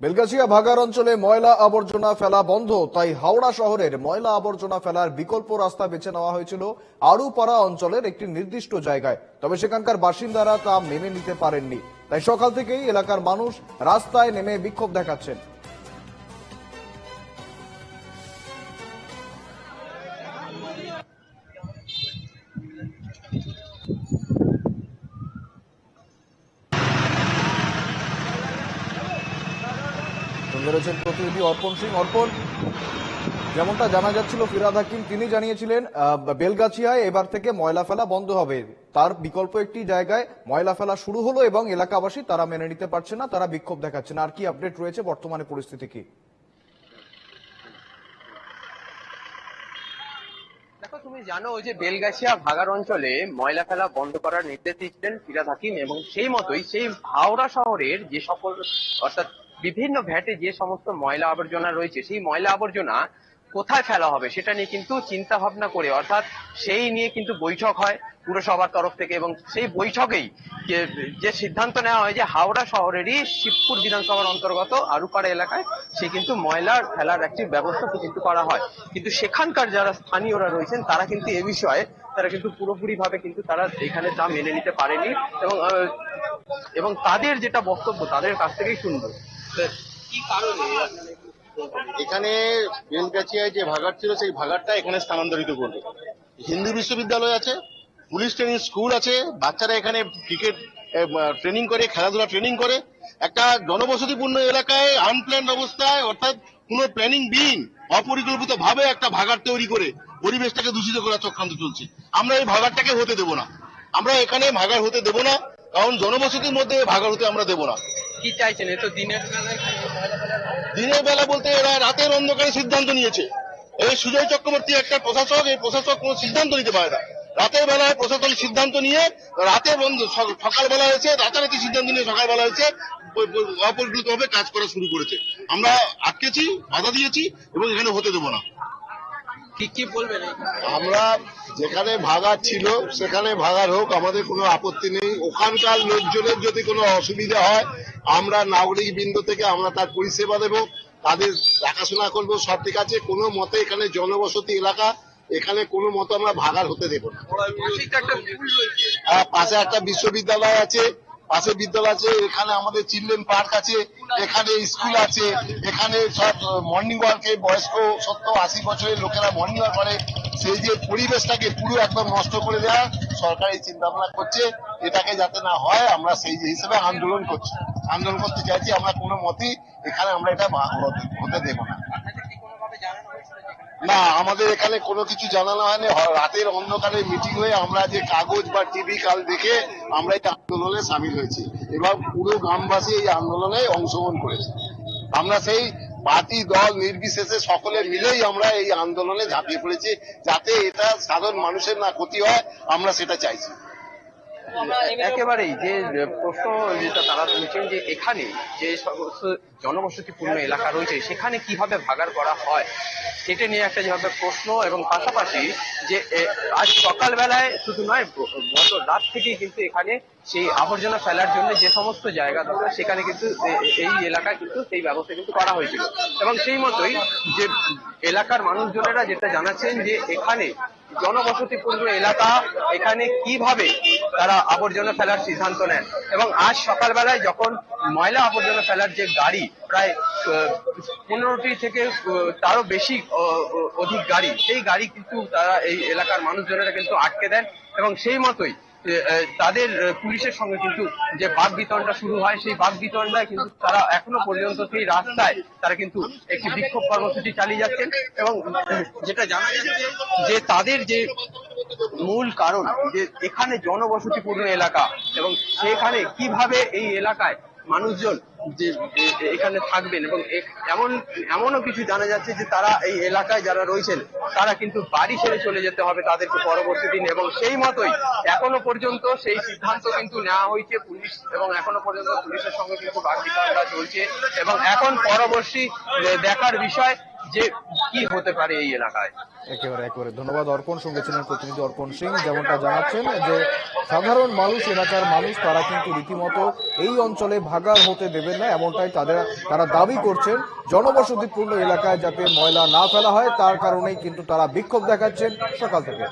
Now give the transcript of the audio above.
বেলগাছিয়া ভাগার অঞ্চলে ময়লা আবর্জনা ফেলা বন্ধ, তাই হাওড়া শহরের ময়লা আবর্জনা ফেলার বিকল্প রাস্তা বেছে নেওয়া হয়েছিল আরুপাড়া অঞ্চলের একটি নির্দিষ্ট জায়গায়। তবে সেখানকার বাসিন্দারা তা মেনে নিতে পারেননি। তাই সকাল থেকেই এলাকার মানুষ রাস্তায় নেমে বিক্ষোভ দেখাচ্ছেন। সঙ্গে রয়েছেন প্রতিনিধি অর্পণ সিং। অর্পণ, যেমনটা জানা যাচ্ছিল, ফিরাদ হাকিম, তিনি জানিয়েছিলেন বেলগাছিয়ায় এবার থেকে ময়লা ফেলা বন্ধ হবে। তার বিকল্প একটি জায়গায় ময়লা ফেলা শুরু হলো এবং এলাকাবাসী তারা মেনে নিতে পারছে না, তারা বিক্ষোভ দেখাচ্ছে না আর কি আপডেট রয়েছে বর্তমানে পরিস্থিতি কি? দেখো, তুমি জানো যে বেলগাছিয়া ভাগার অঞ্চলে ময়লা ফেলা বন্ধ করার নির্দেশ দিচ্ছিলেন ফিরাদ হাকিম এবং সেই মতোই সেই হাওড়া শহরের যে সকল, অর্থাৎ বিভিন্ন ভ্যাটে যে সমস্ত ময়লা আবর্জনা রয়েছে, সেই ময়লা আবর্জনা কোথায় ফেলা হবে সেটা নিয়ে কিন্তু চিন্তা ভাবনা করে, অর্থাৎ সেই নিয়ে কিন্তু বৈঠক হয় পুরসভার তরফ থেকে এবং সেই বৈঠকেই যে- সিদ্ধান্ত নেওয়া হয় যে হাওড়া শহরেরই শিবপুর বিধানসভার অন্তর্গত আরুপাড়া এলাকায় সে কিন্তু ময়লার ফেলার একটি ব্যবস্থা কিন্তু করা হয়। কিন্তু সেখানকার যারা স্থানীয়রা রয়েছেন, তারা কিন্তু এ বিষয়ে, তারা কিন্তু পুরোপুরি ভাবে কিন্তু তারা এখানে তা মেনে নিতে পারেনি এবং এবং তাদের যেটা বক্তব্য, তাদের কাছ থেকেই শুনব। এখানে বেলগাছিয়ায় যে ভাগার ছিল, সেই ভাগারটা এখানে স্থানান্তরিত করবে। হিন্দু বিশ্ববিদ্যালয় আছে, পুলিশ ট্রেনিং স্কুল আছে, বাচ্চারা এখানে ক্রিকেট ট্রেনিং করে, খেলাধুলা ট্রেনিং করে। একটা জনবসতিপূর্ণ এলাকায় আনপ্ল্যান অবস্থায়, অর্থাৎ কোনো প্ল্যানিং বিন অপরিকল্পিত ভাবে একটা ভাগার তৈরি করে পরিবেশটাকে দূষিত করার চক্রান্ত চলছে। আমরা এই ভাগারটাকে হতে দেব না। আমরা এখানে ভাগার হতে দেব না, কারণ জনবসতির মধ্যে ভাগার হতে আমরা দেব না। কি চাইছেন? এ তো দিনের বেলায় দিনের বেলা বলতে এরা রাতের অন্ধকারে সিদ্ধান্ত নিয়েছে। এই সুজয় চক্রবর্তী একটা প্রশাসক এই প্রশাসক কোনো সিদ্ধান্ত নিতে পারে না। রাতের বেলায় প্রশাসন সিদ্ধান্ত নিয়ে রাতে বন্ধ সকালবেলা হয়েছে রাতারাতি সিদ্ধান্ত নিয়ে সকালবেলা হয়েছে অপরিকল্পিত ভাবে কাজ করা শুরু করেছে। আমরা আটকেছি বাধা দিয়েছি এবং এখানে হতে দেবো না। কি কি বলবেন? আমরা যেখানে ভাগার ছিল সেখানে ভাগার হোক আমাদের কোনো আপত্তি নেই। ওখানকার লোকজনের যদি কোনো অসুবিধা হয়, আমরা নাগরিক বিন্দু থেকে আমরা তার পরিষেবা দেব, তাদের দেখাশোনা করব, সব ঠিক আছে। কোনো মতে এখানে জনবসতি এলাকা, এখানে কোনো মতে আমরা ভাগার হতে দেব না। আর পাশে একটা বিশ্ববিদ্যালয় আছে, পাশে বিদ্যালয় আছে, এখানে আমাদের চিলড্রেন পার্ক আছে, এখানে স্কুল আছে, এখানে সব মর্নিং ওয়ার্কে বয়স্ক সত্তর আশি বছরের লোকেরা মর্নিং ওয়ার্ক করে। সেই যে পরিবেশটাকে পুরো একদম নষ্ট করে দেওয়া সরকার এই চিন্তা ভাবনা করছে এটাকে যাতে না হয়, আমরা সেই হিসেবে আন্দোলন করছি। আন্দোলন করতে চাইছি, আমরা কোনো মতেই এখানে আমরা এটা হতে- দেবো না। না, আমাদের এখানে কোনো কিছু জানানো হয়নি। রাতের অন্ধকারে মিটিং হয়ে আমরা যে কাগজ বা টিভি কাল দেখে আমরা এই আন্দোলনে সামিল হয়েছি। এবার পুরো গ্রামবাসী এই আন্দোলনে অংশগ্রহণ করেছে। আমরা সেই পার্টি দল নির্বিশেষে সকলে মিলেই আমরা এই আন্দোলনে ঝাঁপিয়ে পড়েছি, যাতে এটা সাধারণ মানুষের না ক্ষতি হয়, আমরা সেটা চাইছি। একেবারেই যে প্রশ্ন যেটা তারা তুলছেন যে এখানে যে সমস্ত জনবসতিপূর্ণ এলাকা রয়েছে, সেখানে কীভাবে ভাগার করা হয়, সেটা নিয়ে একটা যেভাবে প্রশ্ন এবং পাশাপাশি যে আজ সকালবেলায় শুধু নয় গত রাত থেকেই কিন্তু এখানে সেই আবর্জনা ফেলার জন্য যে সমস্ত জায়গা দরকার, সেখানে কিন্তু এই এলাকায় কিন্তু সেই ব্যবস্থা কিন্তু করা হয়েছিল। এবং সেই মতোই যে এলাকার মানুষজনেরা যেটা জানাচ্ছেন যে এখানে জনবসতিপূর্ণ এলাকা, এখানে কীভাবে তারা আবর্জনা ফেলার সিদ্ধান্ত নেন? এবং আজ সকালবেলায় যখন ময়লা আবর্জনা ফেলার যে গাড়ি, প্রায় পনেরোটি থেকে তারও বেশি অধিক গাড়ি, সেই গাড়ি কিন্তু তারা এই এলাকার মানুষজনেরা কিন্তু আটকে দেন। এবং সেই মতোই তাদের পুলিশের সঙ্গে কিন্তু যে বাক বিতরণটা শুরু হয়, সেই বাক বিতরণটায় কিন্তু তারা এখনও পর্যন্ত সেই রাস্তায় তারা কিন্তু একটি বিক্ষোভ কর্মসূচি চালিয়ে যাচ্ছেন এবং যেটা জানা যাচ্ছে যে তাদের যে মূল কারণ, যে এখানে জনবসতিপূর্ণ এলাকা এবং সেখানে কীভাবে এই এলাকায় মানুষজন যে এখানে থাকবেন এবং এমন, এমনও কিছু জানা যাচ্ছে যে তারা এই এলাকায় যারা রয়েছেন, তারা কিন্তু বাড়ি ছেড়ে চলে যেতে হবে তাদেরকে পরবর্তী দিন এবং সেই মতোই এখনও পর্যন্ত সেই সিদ্ধান্ত কিন্তু নেওয়া হয়েছে পুলিশ এবং এখনও পর্যন্ত পুলিশের সঙ্গে কিন্তু বাকি চলছে এবং এখন পরবর্তী দেখার বিষয় যে কি হতে পারে এই এলাকায়। একেবারে একেবারে। ধন্যবাদ অর্পণ, সঙ্গে ছিলেন প্রতিনিধি অর্পণ সিং, যেমনটা জানাচ্ছেন যে সাধারণ মানুষ, এলাকার মানুষ, তারা কিন্তু রীতিমতো এই অঞ্চলে ভাগার হতে দেবেন না, এমনটাই তাদের, তারা দাবি করছেন জনবসতিপূর্ণ এলাকায় যাতে ময়লা না ফেলা হয়, তার কারণেই কিন্তু তারা বিক্ষোভ দেখাচ্ছেন সকাল থেকে।